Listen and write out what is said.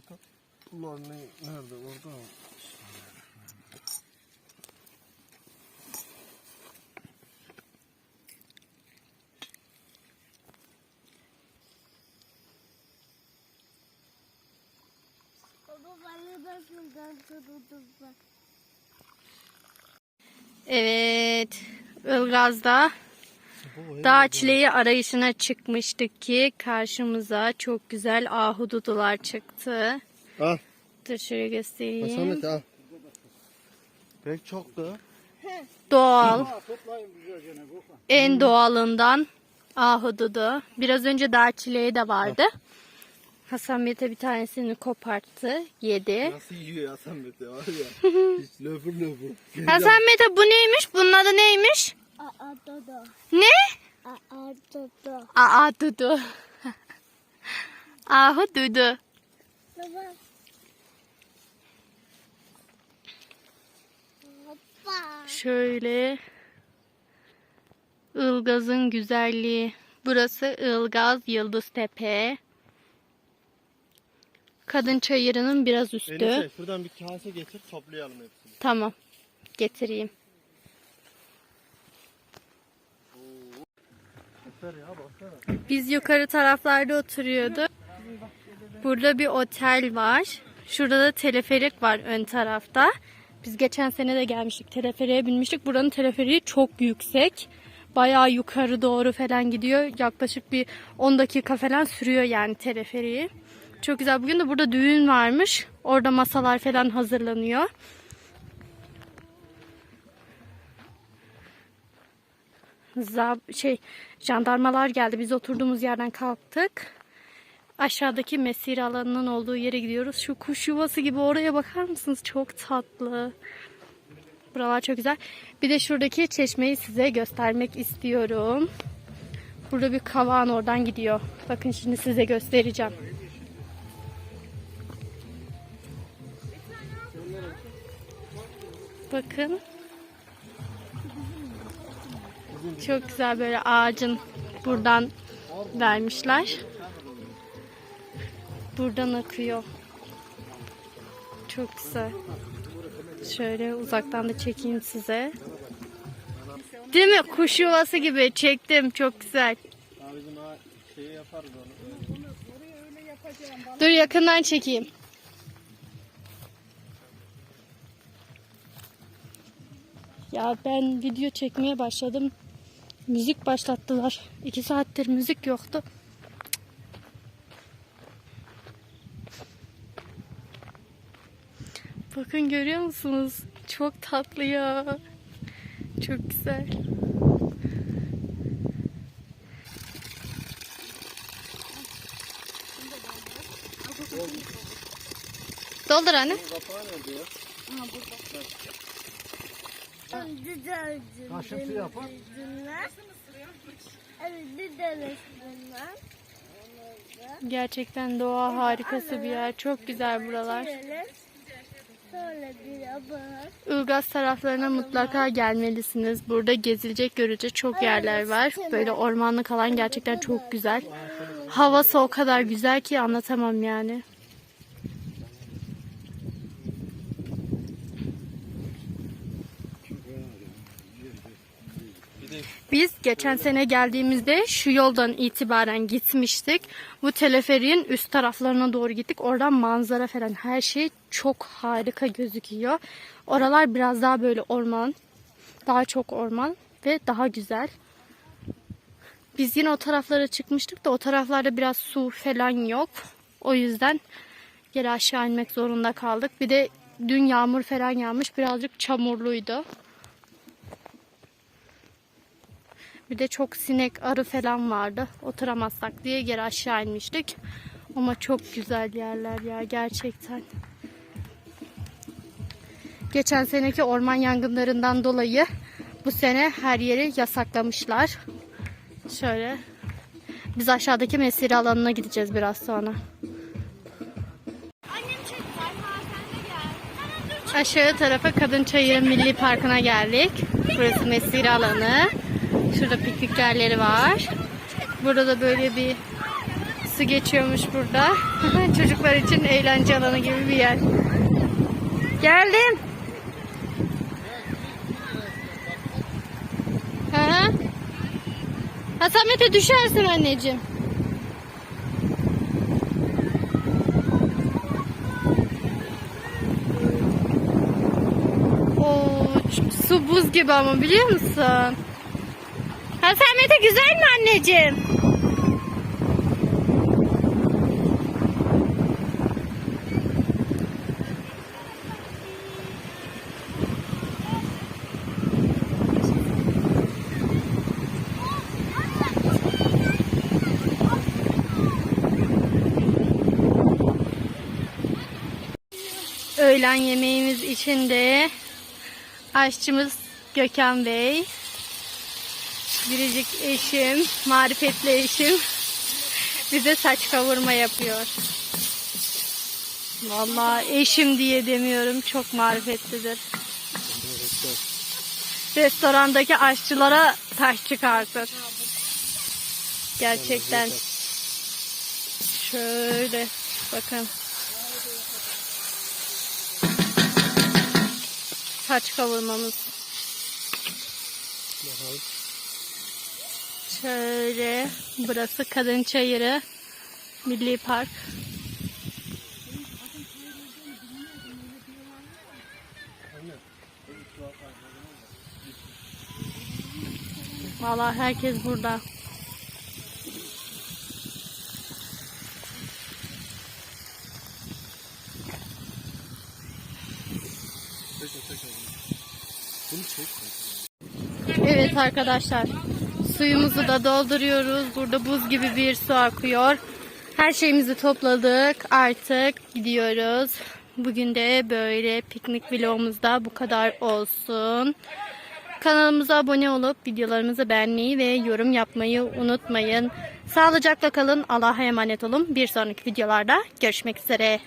çatal. Ulan ne, nerede orada mı? Evet. Ilgaz'da dağ çileği arayışına çıkmıştık ki karşımıza çok güzel ahududular çıktı. Al. Dur şöyle göstereyim. Samet al. Pek çok da. Doğal. En doğalından ahududu. Biraz önce dağ çileği de vardı. Hasan Mete bir tanesini koparttı, yedi. Nasıl yiyor ya Samet ya var ya. Hiç löpür löpür. Hasan Mete bu neymiş? Bunun adı neymiş? Aa dodo. Ne? Aa dodo. Aa dudu. Ahududu. Baba. Hoppa. Şöyle Ilgaz'ın güzelliği. Burası Ilgaz Yıldıztepe. Kadın çayırının biraz üstü. Enise şuradan bir kase getir toplayalım hepsini. Tamam. Getireyim. Biz yukarı taraflarda oturuyorduk. Burada bir otel var. Şurada da teleferik var ön tarafta. Biz geçen sene de gelmiştik. Teleferiğe binmiştik. Buranın teleferiği çok yüksek. Bayağı yukarı doğru falan gidiyor. Yaklaşık bir 10 dakika falan sürüyor yani teleferiği. Çok güzel. Bugün de burada düğün varmış. Orada masalar falan hazırlanıyor. Zab şey jandarmalar geldi. Biz oturduğumuz yerden kalktık. Aşağıdaki mesire alanının olduğu yere gidiyoruz. Şu kuş yuvası gibi oraya bakar mısınız? Çok tatlı. Buralar çok güzel. Bir de şuradaki çeşmeyi size göstermek istiyorum. Burada bir kavan oradan gidiyor. Bakın şimdi size göstereceğim. Bakın. Çok güzel böyle ağacın buradan vermişler. Buradan akıyor. Çok güzel. Şöyle uzaktan da çekeyim size. Değil mi? Kuş yuvası gibi çektim. Çok güzel. Dur yakından çekeyim. Ya ben video çekmeye başladım. Müzik başlattılar. İki saattir müzik yoktu. Bakın görüyor musunuz? Çok tatlı ya. Çok güzel. Doldur anne. Kapağı nerede ya? Kaşıntı yapar. Evet, bir de bunlar. Gerçekten doğa harikası bir yer. Çok güzel buralar. Ilgaz taraflarına mutlaka gelmelisiniz. Burada gezilecek, görecek çok yerler var. Böyle ormanlık alan gerçekten çok güzel. Havası o kadar güzel ki anlatamam yani. Biz geçen sene geldiğimizde şu yoldan itibaren gitmiştik. Bu teleferiğin üst taraflarına doğru gittik. Oradan manzara falan her şey çok harika gözüküyor. Oralar biraz daha böyle orman. Daha çok orman ve daha güzel. Biz yine o taraflara çıkmıştık da o taraflarda biraz su falan yok. O yüzden geri aşağı inmek zorunda kaldık. Bir de dün yağmur falan yağmış. Birazcık çamurluydu. Bir de çok sinek, arı falan vardı. Oturamazsak diye geri aşağı inmiştik. Ama çok güzel yerler ya gerçekten. Geçen seneki orman yangınlarından dolayı bu sene her yeri yasaklamışlar. Şöyle. Biz aşağıdaki mesire alanına gideceğiz biraz sonra. Aşağı tarafa Kadın Çayırı Milli Parkı'na geldik. Burası mesire alanı. Şurada piknik yerleri var. Burada da böyle bir su geçiyormuş burada. Çocuklar için eğlence alanı gibi bir yer. Geldim. Hı. Hasan Mete düşersin anneciğim. Oo, su buz gibi ama biliyor musun? Hasan Mete güzel mi anneciğim? Öğlen yemeğimiz için de aşçımız Gökhan Bey. Biricik eşim, marifetli eşim bize saç kavurma yapıyor. Vallahi eşim diye demiyorum çok marifetlidir. Restorandaki aşçılara taş çıkartır. Gerçekten. Şöyle bakın. Saç kavurmamız. Bakalım. Şöyle burası Kadın Çayırı Milli Park. Vallahi herkes burada. Evet arkadaşlar. Suyumuzu da dolduruyoruz. Burada buz gibi bir su akıyor. Her şeyimizi topladık. Artık gidiyoruz. Bugün de böyle piknik vlogumuzda bu kadar olsun. Kanalımıza abone olup videolarımızı beğenmeyi ve yorum yapmayı unutmayın. Sağlıcakla kalın. Allah'a emanet olun. Bir sonraki videolarda görüşmek üzere.